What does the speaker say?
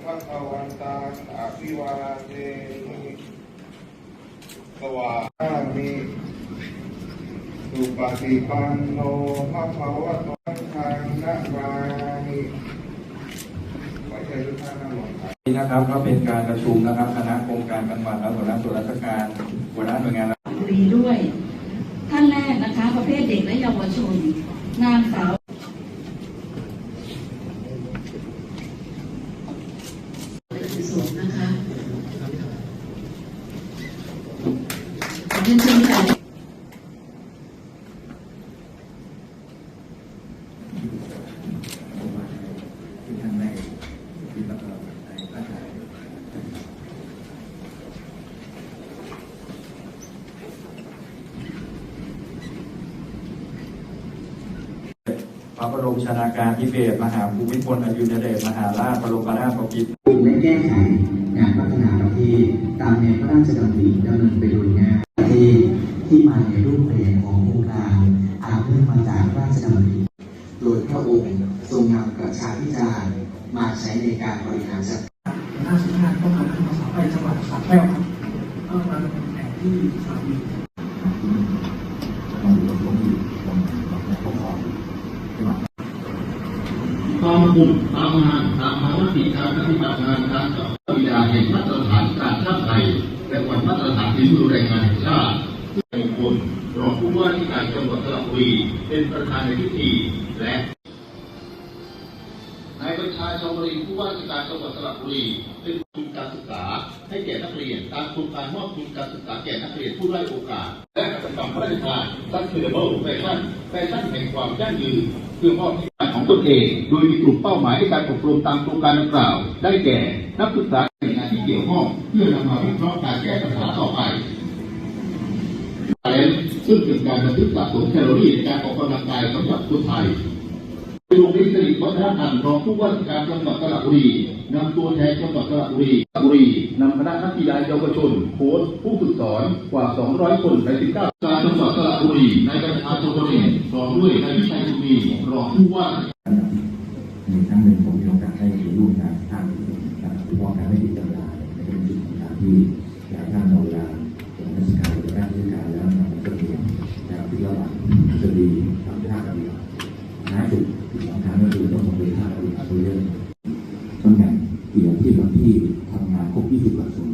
พระควันตังอภิวาเทมิสวามิสุปฏิปันโนภะคะวะโตทางนะมามิขอเชิญทุกท่านนั่งลงครับนี่นะครับก็เป็นการประชุมนะครับคณะโครงการจังหวัดและหัวหน้าส่วนราชการหัวหน้าหน่วยงานบุรีด้วย ท่านแรกนะคะ ประเภทเด็กและเยาวชน นางสาวสวนนะคะขอเรียนเชิญค่ะ ที่ท่านได้ที่ประกอบในพระไตรพ ระบรมชนาการพิเบศรมหาภูมิพลอดุลยเดชมหาราชบรมราชบพิตรและแก้ไขงานพัฒนาประเทศตามแนวพระราชดำริดำเนินไปโดยงานประเทศที่มาในรูปแบบของโครงการอาเนื่องมาจากพระราชดำริโดยพระองค์ทรงนำประชาพิจารณ์มาใช้ในการบริหารจัดหน้าสำนักงานป้องกันและบรรเทาสาธารณภัยจังหวัดสระแก้วครับก็มาดำเนินแผนที่สาม ความกลุ่มตามงานตามภารกิจการปฏิบัติงานการกับวิทยาแห่งมาตรฐานการช่าไทยและวันมาตรฐานฝีมือแรงงานแห่งชาติมงคลรองผู้ว่าราชการจังหวัดสระบุรีเป็นประธานในพิธีและนายบัญชาชาวบริผู้ว่าราชการจังหวัดสระบุรีเป็นทุนการศึกษาให้แก่นักเรียนตามโครงการมอบทุนการศึกษาแก่นักเรียนผู้ได้โอกาส และกิจกรรมพระราชทาน Sustainable Fashion แฟชั่นแห่งความยั่งยืน พื่อมอบให้ของตนเอง โดยมีกลุ่มเป้าหมายในการอบรมตามโครงการดังกล่าว ได้แก่ นักศึกษาหน่วยงานที่เกี่ยวข้องเพื่อนำมาวิเคราะห์การแก้ปัญหาต่อไปซึ่งเป็นการบันทึกสะสมแคลอรี่ในการออกกำลังกายสำหรับคนไทย โรงเรียนสิริวัฒนธรรมรองผู้ว่าราชการจังหวัดสระบุรีนำตัวแทนจังหวัดสระบุรีสระบุรีนำคณะนักกีฬาเยาวชนโค้ชผู้ฝึกสอนกว่า 200 คนใน19การจังหวัดสระบุรีในายประชาชนคนเองรองด้วยนายวิชัยชุมีรองผู้ว่า จุดสำคัญก็คือต้องลงเรียนภาคอื่นด้วยตำแหน่งเกี่ยวที่วันที่ทำงานครบ20วัน